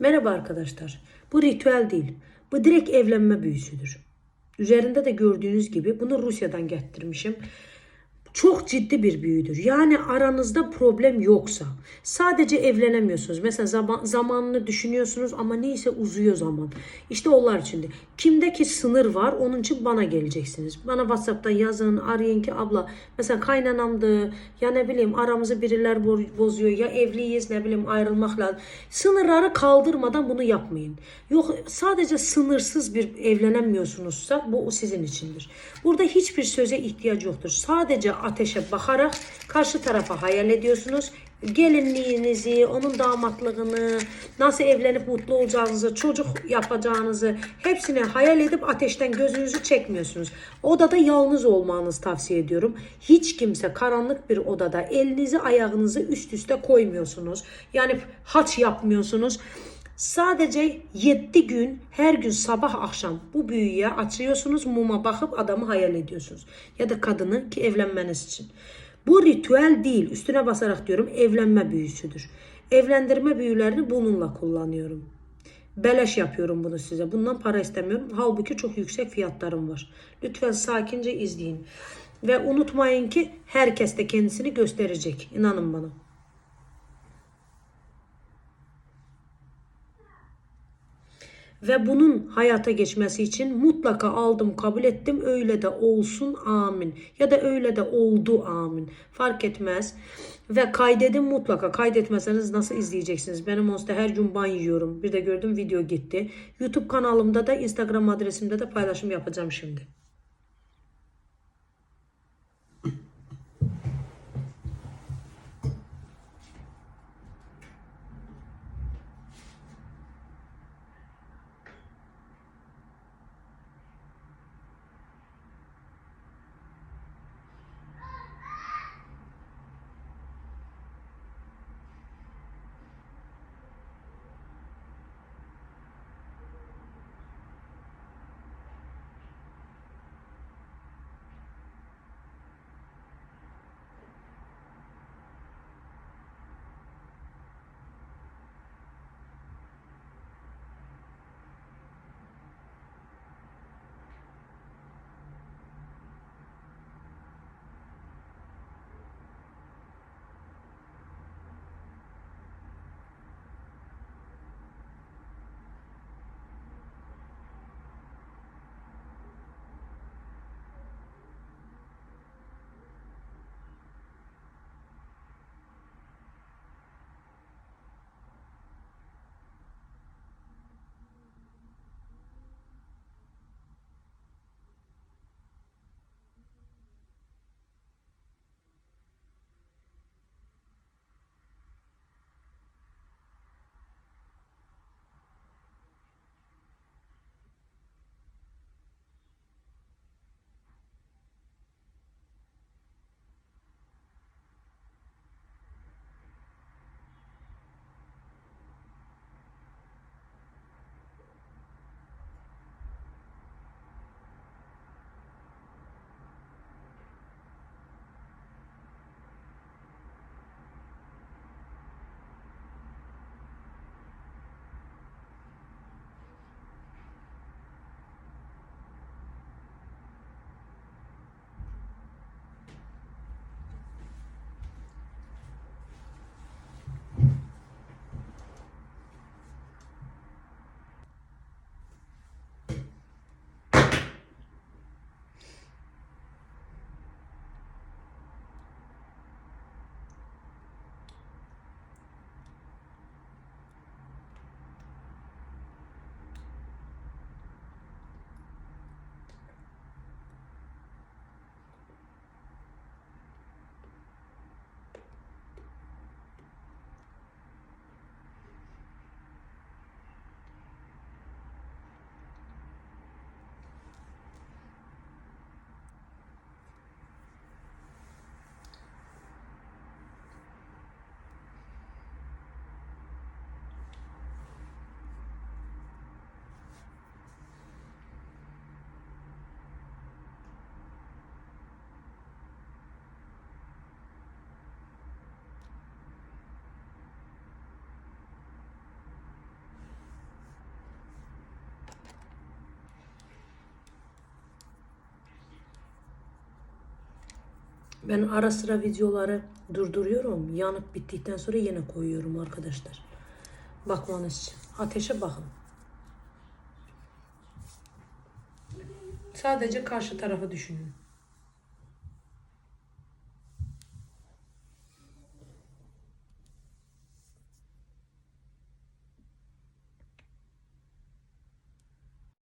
Merhaba arkadaşlar. Bu ritüel değil. Bu direkt evlenme büyüsüdür. Üzerinde de gördüğünüz gibi bunu Rusya'dan getirmişim. Çok ciddi bir büyüdür. Yani aranızda problem yoksa sadece evlenemiyorsunuz. Mesela zaman, zamanını düşünüyorsunuz ama neyse uzuyor zaman. İşte onlar için de. Kimdeki sınır var onun için bana geleceksiniz. Bana Whatsapp'tan yazın arayın ki abla mesela kaynanamdı ya ne bileyim aramızı biriler bo- bozuyor ya evliyiz ne bileyim ayrılmak lazım. Sınırları kaldırmadan bunu yapmayın. Yok sadece sınırsız bir evlenemiyorsunuzsa bu sizin içindir. Burada hiçbir söze ihtiyaç yoktur. Sadece ateşe bakarak karşı tarafa hayal ediyorsunuz. Gelinliğinizi, onun damatlığını, nasıl evlenip mutlu olacağınızı, çocuk yapacağınızı hepsini hayal edip ateşten gözünüzü çekmiyorsunuz. Odada yalnız olmanızı tavsiye ediyorum. Hiç kimse karanlık bir odada elinizi ayağınızı üst üste koymuyorsunuz. Yani haç yapmıyorsunuz. Sadece 7 gün her gün sabah akşam bu büyüye açıyorsunuz muma bakıp adamı hayal ediyorsunuz. Ya da kadını ki evlenmeniz için. Bu ritüel değil üstüne basarak diyorum evlenme büyüsüdür. Evlendirme büyülerini bununla kullanıyorum. Beleş yapıyorum bunu size. Bundan para istemiyorum. Halbuki çok yüksek fiyatlarım var. Lütfen sakince izleyin. Ve unutmayın ki herkes de kendisini gösterecek. İnanın bana. Ve bunun hayata geçmesi için mutlaka aldım, kabul ettim. Öyle de olsun, amin. Ya da öyle de oldu, amin. Fark etmez. Ve kaydedin mutlaka. Kaydetmezseniz nasıl izleyeceksiniz? Benim olsa her gün ban yiyorum. Bir de gördüm video gitti. YouTube kanalımda da Instagram adresimde de paylaşım yapacağım şimdi. Ben ara sıra videoları durduruyorum. Yanıp bittikten sonra yine koyuyorum arkadaşlar. Bakmanız için. Ateşe bakın. Sadece karşı tarafı düşünün.